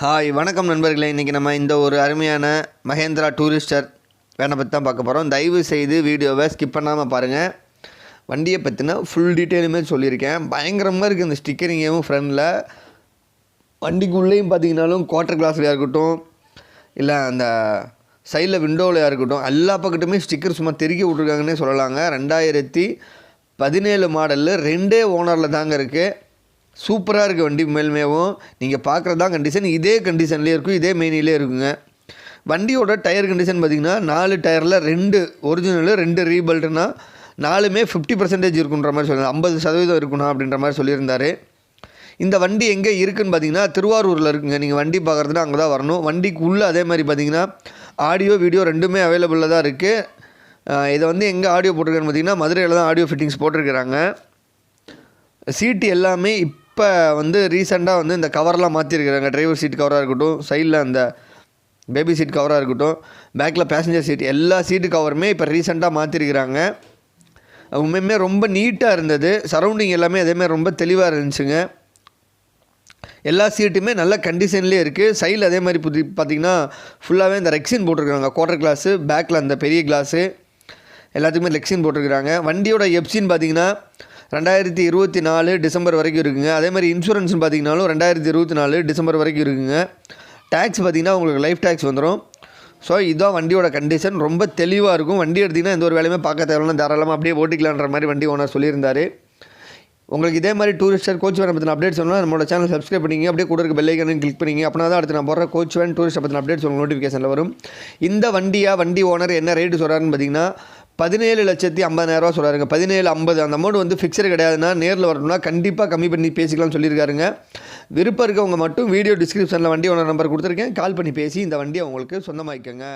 Hi வணக்கம் நண்பர்களே. இன்றைக்கி நம்ம இந்த ஒரு அருமையான மகேந்திரா டூரிஸ்டர் வேனை பற்றி தான் பார்க்க போகிறோம் தயவு செய்து வீடியோவை ஸ்கிப் பண்ணாமல் பாருங்கள் வண்டியை பற்றின ஃபுல் டீட்டெயிலுமே சொல்லியிருக்கேன். பயங்கரமாக இருக்குது இந்த ஸ்டிக்கரிங்கும் ஃப்ரண்டில் வண்டிக்குள்ளேயும் பார்த்தீங்கன்னாலும் குவார்ட்டர் கிளாஸ்லையாக இருக்கட்டும் இல்லை அந்த சைடில் விண்டோவிலையாக இருக்கட்டும் எல்லா பக்கத்துமே ஸ்டிக்கர் சும்மா தெருக்கி விட்ருக்காங்கன்னே சொல்லலாங்க. ரெண்டாயிரத்தி பதினேழு மாடலில் ரெண்டே ஓனரில் தாங்க இருக்குது சூப்பராக இருக்குது வண்டி மேல்மேவும். நீங்கள் பார்க்குறது தான் கண்டிஷன் இதே கண்டிஷன்லேயே இருக்கும் இதே மெயினிலே இருக்குங்க. வண்டியோட டயர் கண்டிஷன் பார்த்திங்கன்னா நாலு டயரில் ரெண்டு ஒரிஜினலு ரெண்டு ரீபல்ட்னா நாலுமே ஃபிஃப்டி பர்சன்டேஜ் இருக்குன்ற மாதிரி சொல்லி ஐம்பது சதவீதம் இருக்கணும் அப்படின்ற மாதிரி சொல்லியிருந்தாரு. இந்த வண்டி எங்கே இருக்குதுன்னு பார்த்தீங்கன்னா திருவாரூரில் இருக்குங்க. நீங்கள் வண்டி பார்க்குறதுனா அங்கே தான் வரணும். வண்டிக்கு உள்ளே அதே மாதிரி பார்த்தீங்கன்னா ஆடியோ வீடியோ ரெண்டுமே அவைலபிளில் தான் இருக்குது இதை வந்து எங்கே ஆடியோ போட்டிருக்கேன்னு பார்த்தீங்கன்னா மதுரையில் தான் ஆடியோ ஃபிட்டிங்ஸ் போட்டிருக்கிறாங்க. சீட்டு எல்லாமே இப்போ வந்து ரீசெண்டாக வந்து இந்த கவர்லாம் மாற்றிருக்கிறாங்க டிரைவர் சீட் கவராக இருக்கட்டும் சைடில் அந்த பேபி சீட் கவராக இருக்கட்டும் பேக்கில் பேசஞ்சர் சீட் எல்லா சீட்டு கவருமே இப்போ ரீசெண்டாக மாற்றிருக்கிறாங்க உண்மையுமே ரொம்ப நீட்டாக இருந்தது. சரௌண்டிங் எல்லாமே அதேமாதிரி ரொம்ப தெளிவாக இருந்துச்சுங்க. எல்லா சீட்டுமே நல்ல கண்டிஷன்லேயே இருக்குது சைடில் அதே மாதிரி புதி பார்த்திங்கன்னா ஃபுல்லாகவே இந்த ரெக்ஸின் போட்டிருக்காங்க குவார்டர் கிளாஸு பேக்கில் அந்த பெரிய கிளாஸு எல்லாத்துக்குமே லெக்ஸின் போட்டிருக்கிறாங்க. வண்டியோட எப்சின்னு பார்த்தீங்கன்னா ரெண்டாயிரத்தி இருபத்தி நாலு டிசம்பர் வரைக்கும் இருக்குங்க. அதே மாதிரி இன்சூரன்ஸ்னு பார்த்தீங்கனாலும் ரெண்டாயிரத்தி இருபத்தி நாலு டிசம்பர் வரைக்கும் இருக்குங்க. டேக்ஸ் பார்த்தீங்கன்னா உங்களுக்கு லைஃப் டேக்ஸ் வந்துடும் ஸோ இதுதான் வண்டியோட கண்டிஷன் ரொம்ப தெளிவாக இருக்கும். வண்டி எடுத்திங்கன்னா எந்த ஒரு வேலையுமே பார்க்க தேவையில்ல. தாராளமாக அப்படியே ஓட்டிக்கலான்ற மாதிரி வண்டி ஓனர் சொல்லியிருந்தார். உங்களுக்கு இதே மாதிரி டூரிஸ்டர் கோச் வேன் பற்றின அப்டேட் சொல்லணும் நம்மளோட சேனல் சப்ஸ்கிரைப் பண்ணிங்க அப்படியே கூட இருக்க பெல்லைக்கனும் கிளிக் பண்ணிங்க அப்படின்னா தான் அடுத்து நான் போடுற கோச் வேன் டூரிஸ்ட் பற்றின அப்டேட் உங்களுக்கு நோட்டிஃபிகேஷனில் வரும். இந்த வண்டியாக வண்டி ஓனர் என்ன ரேட்டு சொல்கிறாருன்னு பார்த்தீங்கன்னா பதினேழு லட்சத்தி ஐம்பதாயிரரூவா சொல்கிறாருங்க பதினேழு ஐம்பது அந்த அமௌண்ட் வந்து ஃபிக்ஸர் கிடையாதுன்னா நேரில் வரணும்னா கண்டிப்பாக கம்மி பண்ணி பேசிக்கலாம்னு சொல்லியிருக்காருங்க. விருப்பம் இருக்கவங்க மட்டும் வீடியோ டிஸ்கிரிப்ஷனில் வண்டி ஓனர் நம்பர் கொடுத்துருக்கேன். கால் பண்ணி பேசி இந்த வண்டியை உங்களுக்கு சொந்தமாக்கங்க